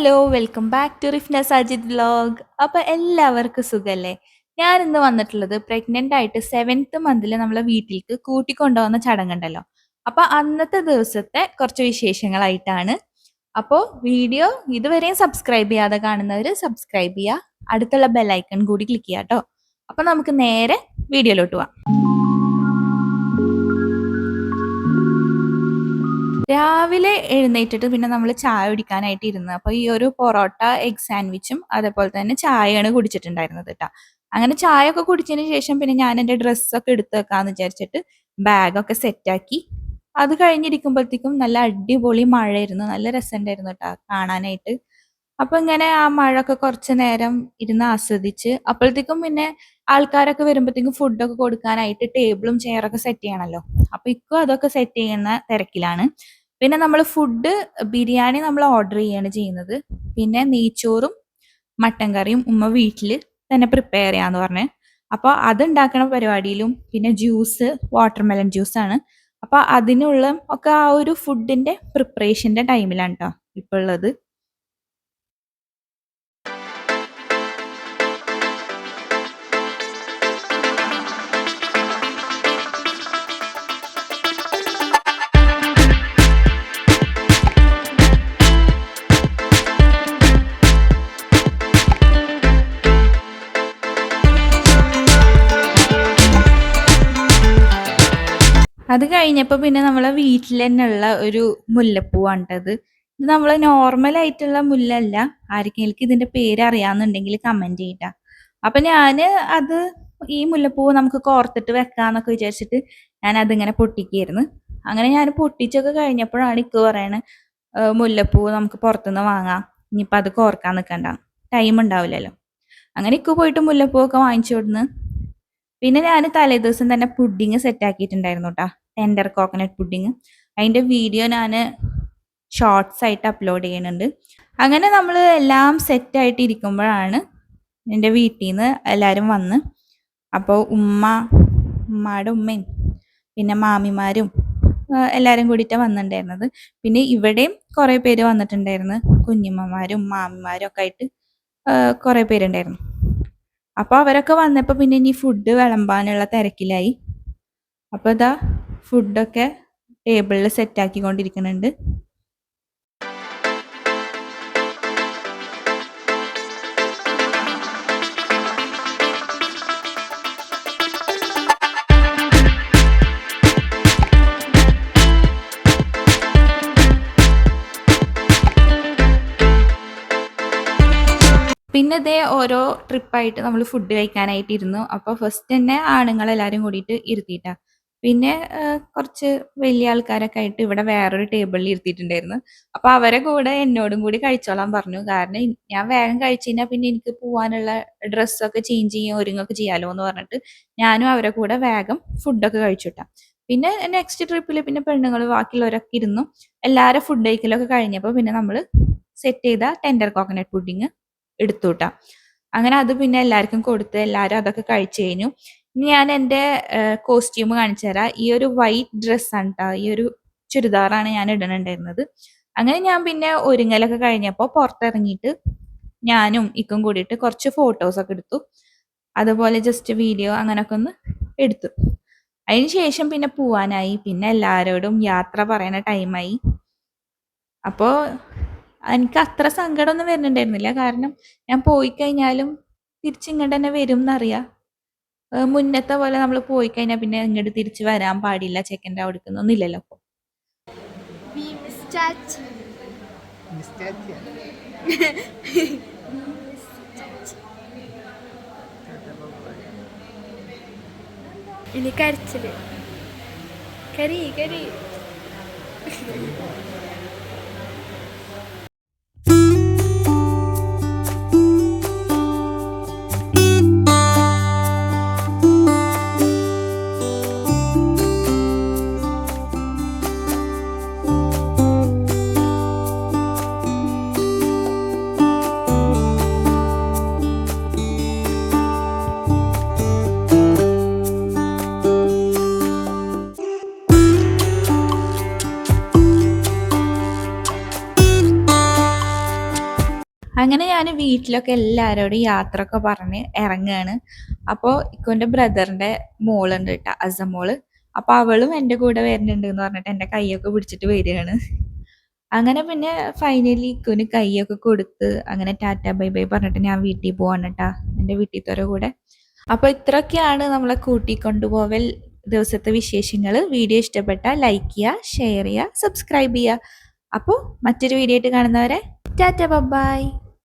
Hello welcome back to Rifna Sajid vlog അപ്പോൾ എല്ലാവർക്കും സുഖല്ലേ? ഞാൻ ഇന്ന് വന്നിട്ടുള്ളത് പ്രഗ്നന്റ് ആയിട്ട് സെവൻത്ത് മന്തിൽ നമ്മളെ വീട്ടിലേക്ക് കൂട്ടിക്കൊണ്ടുവന്ന ചടങ്ങുണ്ടല്ലോ. അപ്പോൾ അന്നത്തെ ദിവസത്തെ കുറച്ച് വിശേഷങ്ങളായിട്ടാണ്. അപ്പോൾ വീഡിയോ ഇതുവരെയും സബ്സ്ക്രൈബ് ചെയ്യാതെ കാണുന്നവർ സബ്സ്ക്രൈബ് ചെയ്യുക അടുത്തുള്ള ബെല്ലൈക്കൺ കൂടി ക്ലിക്ക് ചെയ്യാം കേട്ടോ അപ്പോൾ നമുക്ക് നേരെ വീഡിയോയിലോട്ട് പോവാം. രാവിലെ എഴുന്നേറ്റിട്ട് പിന്നെ നമ്മൾ ചായ കുടിക്കാനായിട്ട് ഇരുന്നത് അപ്പോൾ ഈ ഒരു പൊറോട്ട എഗ് സാൻഡ്വിച്ചും അതേപോലെ തന്നെ ചായയാണ് കുടിച്ചിട്ടുണ്ടായിരുന്നത് കേട്ടോ. അങ്ങനെ ചായ ഒക്കെ കുടിച്ചതിന് ശേഷം പിന്നെ ഞാൻ എന്റെ ഡ്രസ്സൊക്കെ എടുത്തു വെക്കാന്ന് വിചാരിച്ചിട്ട് ബാഗൊക്കെ സെറ്റാക്കി അത് കഴിഞ്ഞിരിക്കുമ്പോഴത്തേക്കും നല്ല അടിപൊളി മഴയായിരുന്നു. നല്ല രസമുണ്ടായിരുന്നു കേട്ടോ കാണാനായിട്ട്. അപ്പൊ ഇങ്ങനെ ആ മഴയൊക്കെ കുറച്ച് നേരം ഇരുന്ന് ആസ്വദിച്ച് അപ്പോഴത്തേക്കും പിന്നെ ആൾക്കാരൊക്കെ വരുമ്പോഴത്തേക്കും ഫുഡൊക്കെ കൊടുക്കാനായിട്ട് ടേബിളും ചെയറൊക്കെ സെറ്റ് ചെയ്യണമല്ലോ അപ്പൊ ഇക്കും അതൊക്കെ സെറ്റ് ചെയ്യുന്ന തിരക്കിലാണ്. പിന്നെ നമ്മൾ ഫുഡ് ബിരിയാണി നമ്മൾ ഓർഡർ ചെയ്യാണ് ചെയ്യുന്നത്. പിന്നെ നെയ്ച്ചോറും മട്ടൻ കറിയും ഉമ്മ വീട്ടിൽ തന്നെ പ്രിപ്പയർ ചെയ്യാന്ന് പറഞ്ഞ്. അപ്പോൾ അത് ഉണ്ടാക്കണ പരിപാടിയിലും പിന്നെ ജ്യൂസ് വാട്ടർമെലൺ ജ്യൂസാണ് അപ്പോൾ അതിനുള്ള ഒക്കെ ആ ഒരു ഫുഡിന്റെ പ്രിപ്പറേഷന്റെ ടൈമിലാണ് കേട്ടോ ഇപ്പോൾ ഉള്ളത്. അത് കഴിഞ്ഞപ്പോ പിന്നെ നമ്മളെ വീട്ടിൽ ഉള്ള ഒരു മുല്ലപ്പൂവാണ്ടത് ഇത് നമ്മൾ നോർമൽ ആയിട്ടുള്ള മുല്ലല്ല. ആർക്കെങ്കിലും ഇതിന്റെ പേര് അറിയാന്നുണ്ടെങ്കിൽ കമന്റ് ചെയ്യട്ടാ. അപ്പൊ ഞാൻ അത് ഈ മുല്ലപ്പൂവ് നമുക്ക് കോർത്തിട്ട് വെക്കാന്നൊക്കെ വിചാരിച്ചിട്ട് ഞാൻ അതിങ്ങനെ പൊട്ടിക്കായിരുന്നു അങ്ങനെ ഞാൻ പൊട്ടിച്ചൊക്കെ കഴിഞ്ഞപ്പോഴാണ് ഇക്ക് പറയണ മുല്ലപ്പൂവ് നമുക്ക് പുറത്തുനിന്ന് വാങ്ങാം. ഇനിയിപ്പോൾ അത് കോർക്കാൻ നിൽക്കണ്ട ടൈം ഉണ്ടാവില്ലല്ലോ. അങ്ങനെ ഇക്ക് പോയിട്ട് മുല്ലപ്പൂ ഒക്കെ വാങ്ങിച്ചു കൊടുന്ന്. പിന്നെ ഞാൻ തലേ ദിവസം തന്നെ പുഡിങ് സെറ്റ് ആക്കിയിട്ടുണ്ടായിരുന്നു കേട്ടോ ടെൻഡർ കോക്കനട്ട് പുഡിങ് അതിന്റെ വീഡിയോ ഞാൻ ഷോർട്സ് ആയിട്ട് അപ്ലോഡ് ചെയ്യുന്നുണ്ട്. അങ്ങനെ നമ്മൾ എല്ലാം സെറ്റായിട്ട് ഇരിക്കുമ്പോഴാണ് എന്റെ വീട്ടിൽ നിന്ന് എല്ലാവരും വന്ന്. അപ്പോൾ ഉമ്മ ഉമ്മയുടെ ഉമ്മയും പിന്നെ മാമിമാരും എല്ലാവരും കൂടിയിട്ടാണ് വന്നിട്ടുണ്ടായിരുന്നത്. പിന്നെ ഇവിടെയും കുറേ പേര് വന്നിട്ടുണ്ടായിരുന്നു. കുഞ്ഞുമ്മമാരും മാമിമാരും ഒക്കെ ആയിട്ട് കുറേ പേരുണ്ടായിരുന്നു. അപ്പോൾ അവരൊക്കെ വന്നപ്പോൾ പിന്നെ ഇനി ഫുഡ് വിളമ്പാനുള്ള തിരക്കിലായി. അപ്പോൾ ഇതാ ഫുഡൊക്കെ ടേബിളിൽ സെറ്റാക്കിക്കൊണ്ടിരിക്കുന്നുണ്ട് പിന്നെ ഇതേ ഓരോ ട്രിപ്പായിട്ട് നമ്മൾ ഫുഡ് കഴിക്കാനായിട്ട് ഇരുന്നു അപ്പോൾ ഫസ്റ്റ് തന്നെ ആണുങ്ങളെല്ലാവരും കൂടിയിട്ട് ഇരുത്തിയിട്ടാ. പിന്നെ കുറച്ച് വലിയ ആൾക്കാരൊക്കെ ആയിട്ട് ഇവിടെ വേറൊരു ടേബിളിൽ ഇരുത്തിയിട്ടുണ്ടായിരുന്നു. അപ്പൊ അവരെ കൂടെ എന്നോടും കൂടി കഴിച്ചോളാൻ പറഞ്ഞു. കാരണം ഞാൻ വേഗം കഴിച്ചു കഴിഞ്ഞാൽ പിന്നെ എനിക്ക് പോവാനുള്ള ഡ്രസ്സൊക്കെ ചേഞ്ച് ചെയ്യും ഒരുങ്ങൊക്കെ ചെയ്യാലോ എന്ന് പറഞ്ഞിട്ട് ഞാനും അവരെ കൂടെ വേഗം ഫുഡൊക്കെ കഴിച്ചുട്ടാ. പിന്നെ നെക്സ്റ്റ് ട്രിപ്പിൽ പിന്നെ പെണ്ണുങ്ങൾ ബാക്കിയുള്ളവരൊക്കെ ഇരുന്നു. എല്ലാവരും ഫുഡ് കഴിക്കലൊക്കെ കഴിഞ്ഞപ്പോൾ പിന്നെ നമ്മൾ സെറ്റ് ചെയ്ത ടെൻഡർ കോക്കനട്ട് പുഡിങ് എടുത്തു അങ്ങനെ അത് പിന്നെ എല്ലാവർക്കും കൊടുത്ത് എല്ലാവരും അതൊക്കെ കഴിച്ചു കഴിഞ്ഞു. ഇനി ഞാൻ എന്റെ കോസ്റ്റ്യൂം കാണിച്ചു തരാം. ഈ ഒരു വൈറ്റ് ഡ്രസ്സാണ് കേട്ടോ ഈ ഒരു ചുരിദാറാണ് ഞാൻ ഇടണുണ്ടായിരുന്നത്. അങ്ങനെ ഞാൻ പിന്നെ ഒരുങ്ങലൊക്കെ കഴിഞ്ഞപ്പോൾ പുറത്തിറങ്ങിയിട്ട് ഞാനും ഇക്കും കൂടിയിട്ട് കുറച്ച് ഫോട്ടോസൊക്കെ എടുത്തു. അതുപോലെ ജസ്റ്റ് വീഡിയോ അങ്ങനെയൊക്കെ ഒന്ന് എടുത്തു. ശേഷം പിന്നെ പോവാനായി. പിന്നെ എല്ലാവരോടും യാത്ര പറയുന്ന ടൈമായി അപ്പോൾ എനിക്ക് അത്ര സങ്കടമൊന്നും വരുന്നുണ്ടായിരുന്നില്ല. കാരണം ഞാൻ പോയി കഴിഞ്ഞാലും തിരിച്ചിങ്ങോട്ട് തന്നെ വരും എന്നറിയാം മുന്നത്തെ പോലെ നമ്മൾ പോയി കഴിഞ്ഞാൽ പിന്നെ ഇങ്ങോട്ട് തിരിച്ച് വരാൻ പാടില്ല. ചെക്കന്റെ അവിടെ ഇല്ലല്ലോ അപ്പോൾ ഇനി കരച്ചിൽ. കരി കരി. അങ്ങനെ ഞാൻ വീട്ടിലൊക്കെ എല്ലാവരോടും യാത്രയൊക്കെ പറഞ്ഞ് ഇറങ്ങുകയാണ് അപ്പോൾ ഇക്കോന്റെ ബ്രദറിന്റെ മോളുണ്ട് കേട്ടോ അസമോൾ. അപ്പോൾ അവളും എന്റെ കൂടെ വരുന്നുണ്ട് എന്ന് പറഞ്ഞിട്ട് എന്റെ കൈയൊക്കെ പിടിച്ചിട്ട് വരികയാണ്. അങ്ങനെ പിന്നെ ഫൈനലി ഇക്കുവിന് കൈയൊക്കെ കൊടുത്ത് അങ്ങനെ ടാറ്റ ബൈ ബൈ പറഞ്ഞിട്ട് ഞാൻ വീട്ടിൽ പോവാണ് കേട്ടാ എന്റെ വീട്ടിലത്തോരെ കൂടെ. അപ്പോൾ ഇത്രയൊക്കെയാണ് നമ്മളെ കൂട്ടിക്കൊണ്ടുപോവൽ ദിവസത്തെ വിശേഷങ്ങൾ വീഡിയോ ഇഷ്ടപ്പെട്ടാൽ ലൈക്ക് ചെയ്യുക ഷെയർ ചെയ്യുക സബ്സ്ക്രൈബ് ചെയ്യുക അപ്പോൾ മറ്റൊരു വീഡിയോ ആയിട്ട് കാണുന്നവരെ ടാറ്റ ബൈ